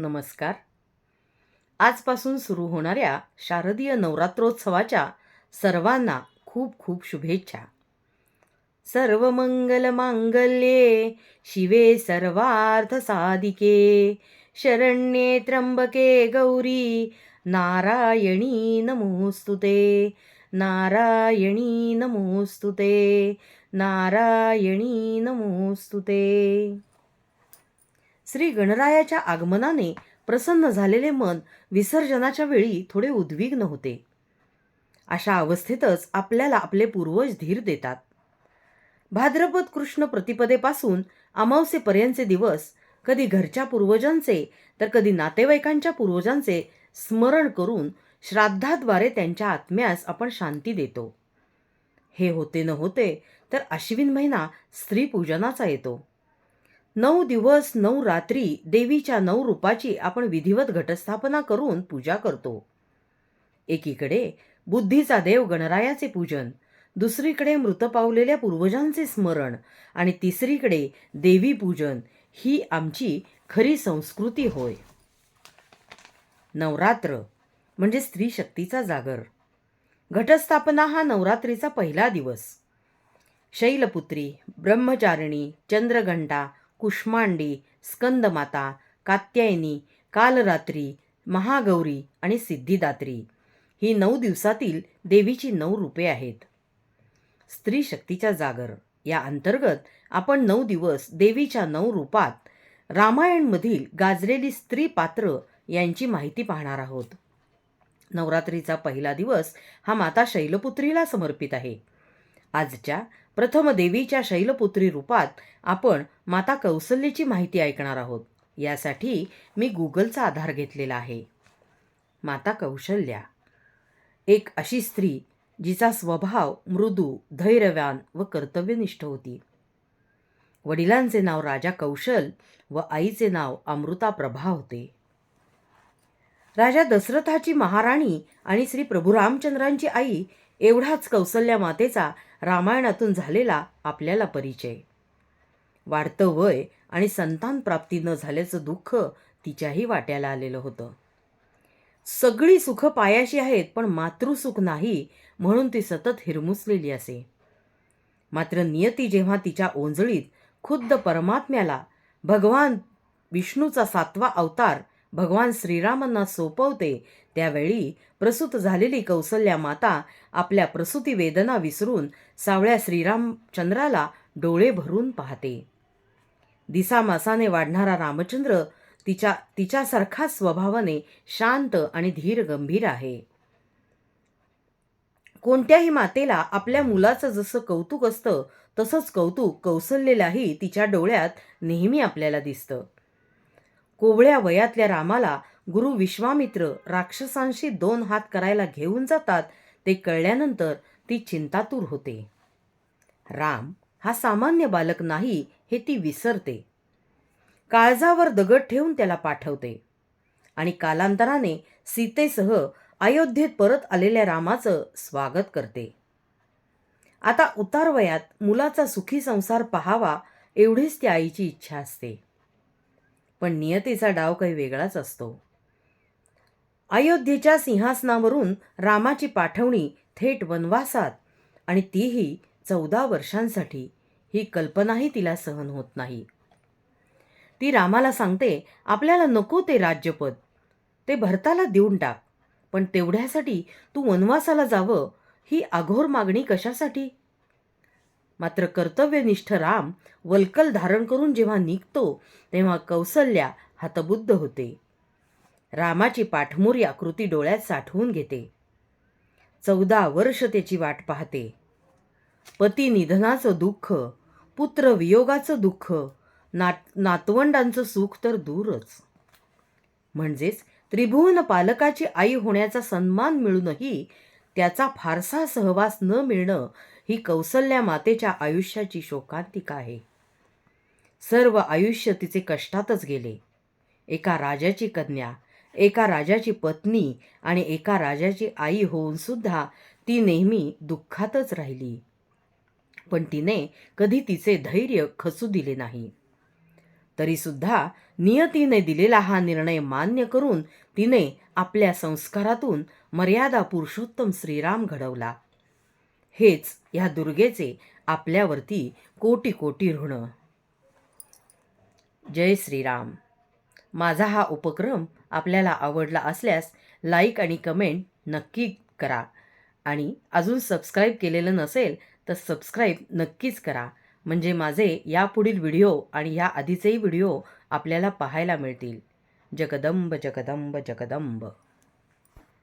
नमस्कार. आजपासून सुरू होणाऱ्या शारदीय नवरात्रोत्सवाच्या सर्वांना खूप खूप शुभेच्छा. सर्व मंगल मांगल्ये शिवे सर्वार्थ साधिके शरण्ये त्र्यंबके गौरी नारायणी नमोस्तुते नारायणी नमोस्तुते नारायणी नमोस्तुते श्री गणरायाच्या आगमनाने प्रसन्न झालेले मन विसर्जनाच्या वेळी थोडे उद्विग्न होते. अशा अवस्थेतच आपल्याला आपले पूर्वज धीर देतात. भाद्रपद कृष्ण प्रतिपदेपासून अमावसेपर्यंतचे दिवस कधी घरच्या पूर्वजांचे तर कधी नातेवाईकांच्या पूर्वजांचे स्मरण करून श्राद्धाद्वारे त्यांच्या आत्म्यास आपण शांती देतो. हे होते न होते तर अश्विन महिना स्त्री पूजनाचा येतो. नऊ दिवस नऊ रात्री देवीच्या नऊ रूपाची आपण विधिवत घटस्थापना करून पूजा करतो. एकीकडे बुद्धीचा देव गणरायाचे पूजन दुसरीकडे मृत पावलेल्या पूर्वजांचे स्मरण आणि तिसरीकडे देवी पूजन ही आमची खरी संस्कृती होय. नवरात्र म्हणजे स्त्री शक्तीचा जागर. घटस्थापना हा नवरात्रीचा पहिला दिवस. शैलपुत्री ब्रह्मचारिणी चंद्रघंटा कुष्मांडी स्कंदमाता कात्यायनी कालरात्री महागौरी आणि सिद्धिदात्री. ही नऊ दिवसातील देवीची नऊ रूपे आहेत. स्त्री शक्तीच्या जागर. या अंतर्गत आपण नऊ दिवस देवीच्या नऊ रूपात रामायणमधील गाजलेली स्त्री पात्र यांची माहिती पाहणार आहोत. नवरात्रीचा पहिला दिवस हा माता शैलपुत्रीला समर्पित आहे. आजच्या प्रथम देवीच्या शैलपुत्री रूपात आपण माता कौसल्यची माहिती ऐकणार आहोत. यासाठी मी गुगलचा आधार घेतलेला आहे. माता कौशल्या एक अशी स्त्री जिचा स्वभाव मृदू धैर्यवान व कर्तव्यनिष्ठ होती. वडिलांचे नाव राजा कौशल व आईचे नाव अमृता प्रभा होते. राजा दशरथाची महाराणी आणि श्री प्रभू रामचंद्रांची आई एवढाच कौसल्या मातेचा रामायणातून झालेला आपल्याला परिचय. वाढतं वय आणि संतान प्राप्ती न झाल्याचं दुःख तिच्याही वाट्याला आलेलं होतं. सगळी सुख पायाशी आहेत पण मातृसुख नाही म्हणून ती सतत हिरमुसलेली असे. मात्र नियती जेव्हा तिच्या ओंजळीत खुद्द परमात्म्याला भगवान विष्णूचा सातवा अवतार भगवान श्रीरामांना सोपवते. त्यावेळी प्रसूत झालेली कौसल्या माता आपल्या प्रसूती वेदना विसरून सावळ्या श्रीरामचंद्राला डोळे भरून पाहते. दिसामासाने वाढणारा रामचंद्र तिच्या तिच्यासारखा स्वभावाने शांत आणि धीर गंभीर आहे. कोणत्याही मातेला आपल्या मुलाचं जसं कौतुक असतं तसंच कौतुक कौसल्यलाही तिच्या डोळ्यात नेहमी आपल्याला दिसतं. कोवळ्या वयातल्या रामाला गुरु विश्वामित्र राक्षसांशी दोन हात करायला घेऊन जातात ते कळल्यानंतर ती चिंतातूर होते. राम हा सामान्य बालक नाही हे ती विसरते. काळजावर दगड ठेवून त्याला पाठवते. आणि कालांतराने सीतेसह अयोध्येत परत आलेल्या रामाचं स्वागत करते. आता उतारवयात मुलाचा सुखी संसार पहावा एवढीच त्या आईची इच्छा असते. पण नियतीचा डाव काही वेगळाच असतो. अयोध्येच्या सिंहासनावरून रामाची पाठवणी थेट वनवासात आणि तीही चौदा वर्षांसाठी. ही कल्पनाही तिला सहन होत नाही. ती रामाला सांगते आपल्याला नको ते राज्यपद. ते भरताला देऊन टाक. पण तेवढ्यासाठी तू वनवासाला जावं. ही अघोर मागणी कशासाठी? मात्र कर्तव्यनिष्ठ राम वल्कल धारण करून जेव्हा निघतो तेव्हा कौसल्या हतबुद्ध होते. रामाची पाठमोरी आकृती डोळ्यात साठवून घेते. चौदा वर्ष त्याची वाट पाहते. पती निधनाचं दुःख पुत्र वियोगाचं दुःख नात नातवंडांचं सुख तर दूरच. म्हणजेच त्रिभुवन पालकाची आई होण्याचा सन्मान मिळूनही त्याचा फारसा सहवास न मिळणं ही कौसल्या मातेच्या आयुष्याची शोकांतिका आहे. सर्व आयुष्य तिचे कष्टातच गेले. एका राजाची कन्या एका राजाची पत्नी आणि एका राजाची आई होऊन सुद्धा ती नेहमी दुःखातच राहिली. पण तिने कधी तिचे धैर्य खचू दिले नाही. तरीसुद्धा नियतीने दिलेला हा निर्णय मान्य करून तिने आपल्या संस्कारातून मर्यादा पुरुषोत्तम श्रीराम घडवला. हेच ह्या दुर्गेचे आपल्यावरती कोटी कोटी ऋण. जय श्रीराम. माझा हा उपक्रम आपल्याला आवडला असल्यास लाईक आणि कमेंट नक्की करा. आणि अजून सबस्क्राईब केलेलं नसेल तर सबस्क्राईब नक्कीच करा. म्हणजे माझे यापुढील व्हिडिओ आणि या आधीचेही व्हिडिओ आपल्याला पाहायला मिळतील. जगदंब जगदंब जगदंब.